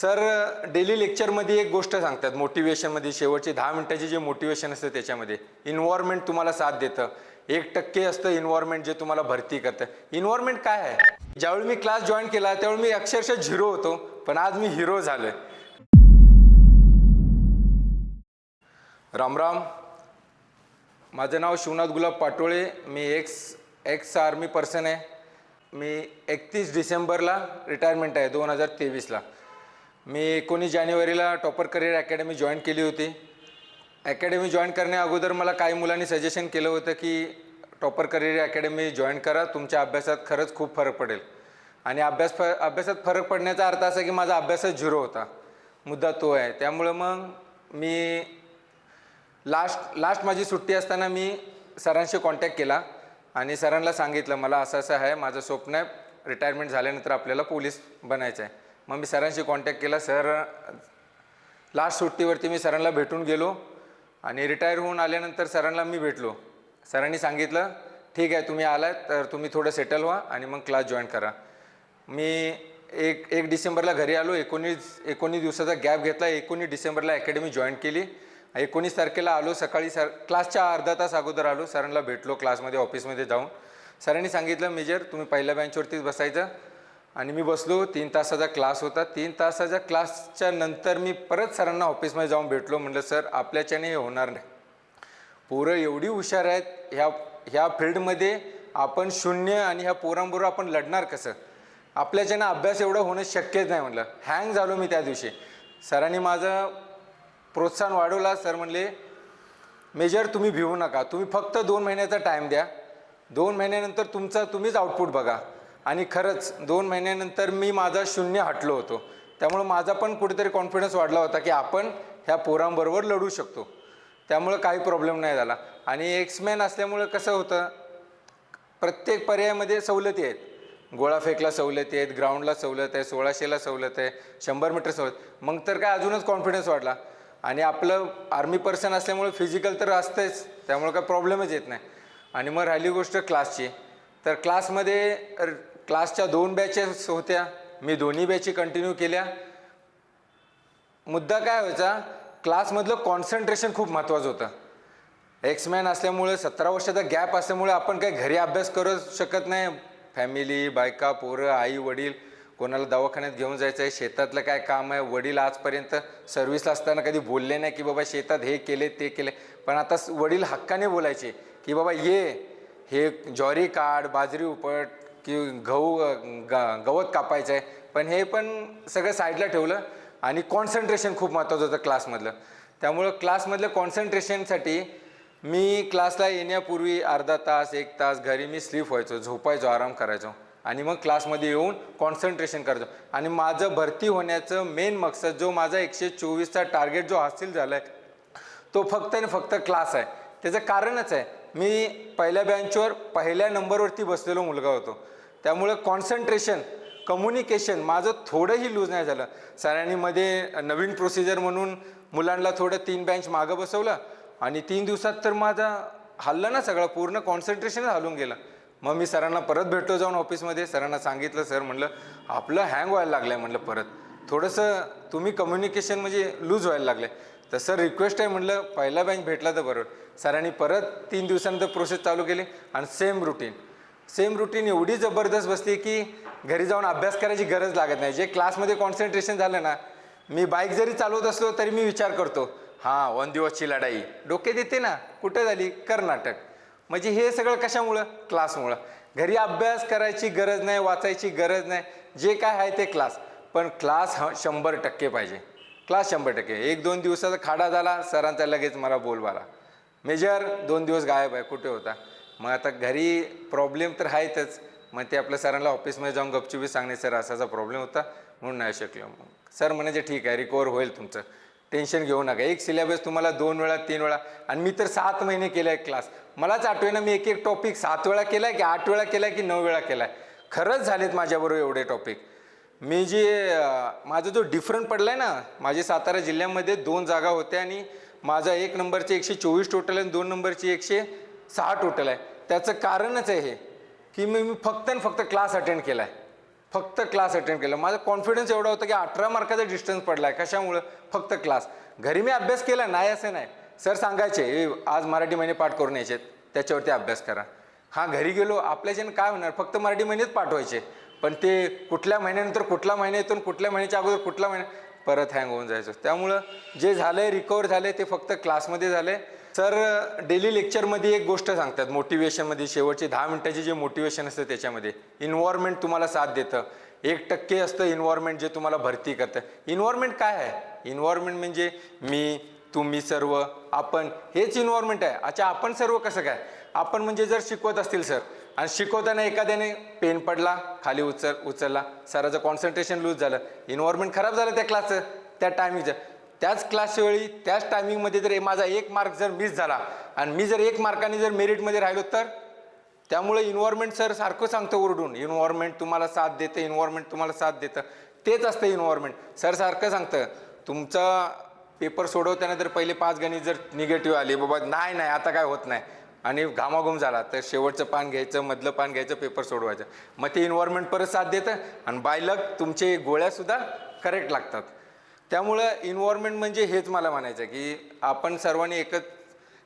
Sir daily लेक्चरमध्ये एक गोष्ट सांगतात. मोटिवेशनमध्ये शेवटचे दहा मिनिटाचे जे मोटिवेशन असतं त्याच्यामध्ये. इन्व्हायरमेंट तुम्हाला साथ देतं. एक टक्के असतं इन्व्हायरमेंट जे तुम्हाला भरती करतं. इन्व्हायरमेंट काय आहे? ज्यावेळी मी क्लास जॉईन केला त्यावेळी मी अक्षरशः झिरो होतो पण आज मी हिरो झालोय. रामराम माझं नाव शिवनाथ गुलाब पाटोळे. मी एक्स एक्स आर्मी पर्सन आहे. मी एकतीस डिसेंबरला रिटायरमेंट आहे दोन हजार तेवीसला. मी एकोणीस जानेवारीला टॉपर करिअर अकॅडमी जॉईन केली होती. अकॅडमी जॉईन करण्या अगोदर मला काही मुलांनी सजेशन केलं होतं की टॉपर करिअर अकॅडमी जॉईन करा तुमच्या अभ्यासात खरंच खूप फरक पडेल. आणि अभ्यास फ अभ्यासात फरक पडण्याचा अर्थ असा की माझा अभ्यासच झिरो होता. मुद्दा तो आहे. त्यामुळं मग मी लास्ट लास्ट माझी सुट्टी असताना मी सरांशी कॉन्टॅक्ट केला आणि सरांना सांगितलं मला असं असं आहे माझं स्वप्न आहे रिटायरमेंट झाल्यानंतर आपल्याला पोलीस बनायचं आहे. मग मी सरांशी कॉन्टॅक्ट केला. सर लास्ट सुट्टीवरती मी सरांना भेटून गेलो आणि रिटायर होऊन आल्यानंतर सरांना मी भेटलो. सरांनी सांगितलं ठीक आहे तुम्ही आलात तर तुम्ही थोडं सेटल व्हा आणि मग क्लास जॉईन करा. मी एक एक डिसेंबरला घरी आलो. एकोणीस एकोणीस दिवसाचा गॅप घेतला. एकोणीस डिसेंबरला अकॅडमी जॉईन केली. एकोणीस तारखेला आलो. सकाळी सर क्लासच्या अर्धा तास अगोदर आलो. सरांना भेटलो क्लासमध्ये ऑफिसमध्ये जाऊन. सरांनी सांगितलं मेजर तुम्ही पहिल्या बेंचवरतीच बसायचं. आणि मी बसलो तीन तासाचा क्लास होता. तीन तासाच्या क्लासच्या नंतर मी परत सरांना ऑफिसमध्ये जाऊन भेटलो. म्हटलं सर आपल्याच्याने हे होणार नाही. पोरं एवढी हुशार आहेत ह्या ह्या फील्डमध्ये आपण शून्य आणि ह्या पोरांबरोबर आपण लढणार कसं? आपल्याच्यानं अभ्यास एवढं होणं शक्यच नाही म्हटलं हँग झालो मी त्या दिवशी. सरांनी माझं प्रोत्साहन वाढवला. सर म्हणले मेजर तुम्ही भिवू नका. तुम्ही फक्त दोन महिन्याचा टाईम द्या. दोन महिन्यानंतर तुमचा तुम्हीच आउटपुट बघा. आणि खरंच दोन महिन्यानंतर मी माझा शून्य हटलो होतो. त्यामुळं माझा पण कुठेतरी कॉन्फिडन्स वाढला होता की आपण ह्या पोरांबरोबर लढू शकतो. त्यामुळं काही प्रॉब्लेम नाही झाला. आणि एक्समॅन असल्यामुळं कसं होतं प्रत्येक पर्यायामध्ये सवलती आहेत. गोळा फेकला सवलती आहेत ग्राउंडला सवलत आहे सोळाशेला सवलत आहे शंभर मीटर सवलत मग तर काय अजूनच कॉन्फिडन्स वाढला. आणि आपलं आर्मी पर्सन असल्यामुळे फिजिकल तर असतंच. त्यामुळे काय प्रॉब्लेमच येत नाही. आणि मग राहिली गोष्ट क्लासची तर क्लासमध्ये क्लासच्या दोन बॅचेस होत्या. मी दोन्ही बॅची कंटिन्यू केल्या. मुद्दा काय व्हायचा? क्लासमधलं कॉन्सन्ट्रेशन खूप महत्त्वाचं होतं. एक्समॅन असल्यामुळे सतरा वर्षाचा गॅप असल्यामुळे आपण काही घरी अभ्यास करू शकत नाही. फॅमिली बायका पोरं आई वडील कोणाला दवाखान्यात घेऊन जायचं आहे शेतातलं काय काम आहे वडील आजपर्यंत सर्व्हिसला असताना कधी बोलले नाही की बाबा शेतात हे केले ते केले. पण आता वडील हक्काने बोलायचे की बाबा ये हे ज्वारी काढ बाजरी उपट की गहू ग गवत कापायचं आहे पण हे पण सगळं साईडला ठेवलं आणि कॉन्सन्ट्रेशन खूप महत्त्वाचं होतं क्लासमधलं त्यामुळं क्लासमधलं कॉन्सन्ट्रेशनसाठी मी क्लासला येण्यापूर्वी अर्धा तास एक तास घरी मी स्लीप व्हायचो झोपायचो आराम करायचो. आणि मग क्लासमध्ये येऊन कॉन्सन्ट्रेशन करायचो. आणि माझं भरती होण्याचं मेन मकसद जो माझा एकशे चोवीसचा टार्गेट जो हासिल झाला आहे तो फक्त आणि फक्त क्लास आहे. त्याचं कारणच आहे. मी पहिल्या बँचवर पहिल्या नंबरवरती बसलेलो मुलगा होतो. त्यामुळं कॉन्सन्ट्रेशन कम्युनिकेशन माझं थोडंही लूज नाही झालं. सरांनी मध्ये नवीन प्रोसिजर म्हणून मुलांना थोडं तीन बँच मागं बसवलं आणि तीन दिवसात तर माझा हल्लं ना सगळं पूर्ण कॉन्सन्ट्रेशन हलून गेलं. मग मी सरांना परत भेटतो जाऊन ऑफिसमध्ये सरांना सांगितलं सर म्हणलं आपलं हँग व्हायला लागलं आहे म्हणलं परत. थोडंसं तुम्ही कम्युनिकेशन म्हणजे लूज व्हायला लागलं आहे तर सर रिक्वेस्ट आहे म्हटलं पहिला बँच भेटला तर बरोबर सरांनी परत तीन दिवसानंतर प्रोसेस चालू केली आणि सेम रुटीन सेम रुटीन एवढी जबरदस्त बसली की घरी जाऊन अभ्यास करायची गरज लागत नाही. जे क्लासमध्ये कॉन्सन्ट्रेशन झालं ना मी बाईक जरी चालवत असलो तरी मी विचार करतो हां वन दिवसची लढाई. डोक्यात येते ना कुठं झाली? कर्नाटक. म्हणजे हे सगळं कशामुळं? क्लासमुळं घरी अभ्यास करायची गरज नाही वाचायची गरज नाही. जे काय आहे ते क्लास पण क्लास ह शंभर टक्के पाहिजे. क्लास शंभर टक्के. एक दोन दिवसाचा खाडा झाला सरांचा लगेच मला बोलवाला. मेजर दोन दिवस गायब आहे कुठे होता? मग आता घरी प्रॉब्लेम तर आहेतच. मग ते आपल्या सरांना ऑफिसमध्ये जाऊन गपचुपी सांगणे सर असाचा प्रॉब्लेम होता म्हणून नाही शकलो. मग सर म्हणायचे ठीक आहे रिकवर होईल तुमचं. टेन्शन घेऊ नका. एक सिलेबस तुम्हाला दोन वेळा तीन वेळा आणि मी तर सात महिने केला आहे क्लास मलाच आठवे ना मी एक एक टॉपिक सात वेळा केला आहे की आठ वेळा केला आहे की नऊ वेळा केला आहे खरंच झालेत माझ्याबरोबर एवढे टॉपिक मी जे माझा जो डिफरंट पडला आहे ना माझे सातारा जिल्ह्यामध्ये दोन जागा होत्या आणि माझा एक नंबरचे एकशे चोवीस टोटल आहे आणि दोन नंबरची एकशे सहा टोटल आहे. त्याचं कारणच आहे हे की मी मी फक्त आणि फक्त क्लास अटेंड केला आहे फक्त क्लास अटेंड केला माझा कॉन्फिडन्स एवढा होता की अठरा मार्काचा डिस्टन्स पडला आहे कशामुळं? फक्त क्लास घरी मी अभ्यास केला? नाही असं नाही. सर सांगायचे आज मराठी महिने पाठ करून यायचे त्याच्यावरती अभ्यास करा. हा घरी गेलो. आपल्याच्यानं काय होणार? फक्त मराठी महिनेच पाठवायचे. पण ते कुठल्या महिन्यानंतर कुठला महिना येतो कुठल्या महिन्याच्या अगोदर कुठला महिना परत हँग होऊन जायचं. त्यामुळं जे झालंय रिकवर झाले ते फक्त क्लासमध्ये झाले सर डेली लेक्चरमध्ये एक गोष्ट सांगतात. मोटिवेशनमध्ये शेवटचे दहा मिनिटाचे जे मोटिवेशन असतं त्याच्यामध्ये. इन्व्हायरमेंट तुम्हाला साथ देतं. एक टक्के असतं इन्व्हायरमेंट जे तुम्हाला भरती करतं. इन्व्हायरमेंट काय आहे? इन्व्हायरमेंट म्हणजे मी तुम्ही सर्व आपण हेच इन्व्हायरमेंट आहे. अच्छा आपण सर्व कसं काय? आपण म्हणजे जर शिकवत असतील सर आणि शिकवताना एखाद्याने पेन पडला खाली उचल उचलला सराचं कॉन्सन्ट्रेशन लूज झालं इन्व्हायरमेंट खराब झालं त्या क्लासचं त्या टायमिंगचं त्याच क्लासच्या वेळी त्याच टायमिंगमध्ये जर माझा एक मार्क जर मिस झाला आणि मी जर एक मार्काने जर मेरिटमध्ये राहिलो तर? त्यामुळे इन्व्हायरमेंट सर सारखं सांगतं ओरडून. इन्व्हायरमेंट तुम्हाला साथ देतं इन्व्हायरमेंट तुम्हाला साथ देतं. तेच असतं इन्व्हायरमेंट सर सारखं सांगतं तुमचा पेपर सोडवताना जर पहिले पाच गणित जर निगेटिव्ह आले बाबा नाही नाही आता काय होत नाही. आणि घामाघूम झाला तर शेवटचं पान घ्यायचं मधलं पान घ्यायचं पेपर सोडवायचं. मग ते इन्व्हायरमेंट परत साथ देतं आणि बायलक तुमचे गोळ्यासुद्धा करेक्ट लागतात. त्यामुळं इन्व्हायरमेंट म्हणजे हेच मला म्हणायचं की आपण सर्वांनी एकत्र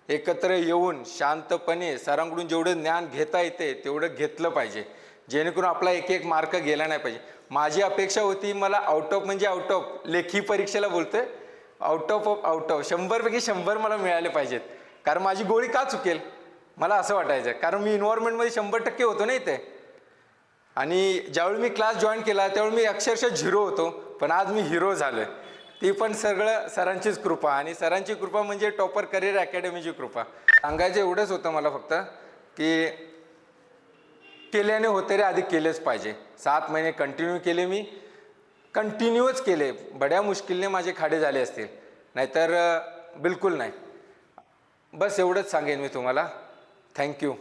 एकत्र येऊन शांतपणे सरांकडून जेवढं ज्ञान घेता येते तेवढं घेतलं पाहिजे. जेणेकरून आपला एक एक मार्क गेला नाही पाहिजे. माझी अपेक्षा होती मला आउट ऑफ म्हणजे आउट ऑफ लेखी परीक्षेला बोलतोय. Out of of out of शंभरपैकी शंभर मला मिळाले पाहिजेत. कारण माझी गोळी का चुकेल? मला असं वाटायचं. कारण मी इन्व्हायरमेंटमध्ये शंभर टक्के होतो ना इथे. आणि ज्यावेळी मी क्लास जॉईन केला त्यावेळी मी अक्षरशः झिरो होतो. पण आज मी हिरो झालोय. ती पण सगळं सरांचीच कृपा. आणि सरांची कृपा म्हणजे टॉपर करिअर अकॅडमीची कृपा. सांगायचं एवढंच होतं मला फक्त की केल्याने होते रे आधी केलेच पाहिजे. सात महिने कंटिन्यू केले मी. कंटिन्यूच केले. बड्या मुश्किलने माझे खाडे झाले असतील. नाहीतर बिलकुल नाही. बस एवढंच सांगेन मी तुम्हाला. थँक्यू.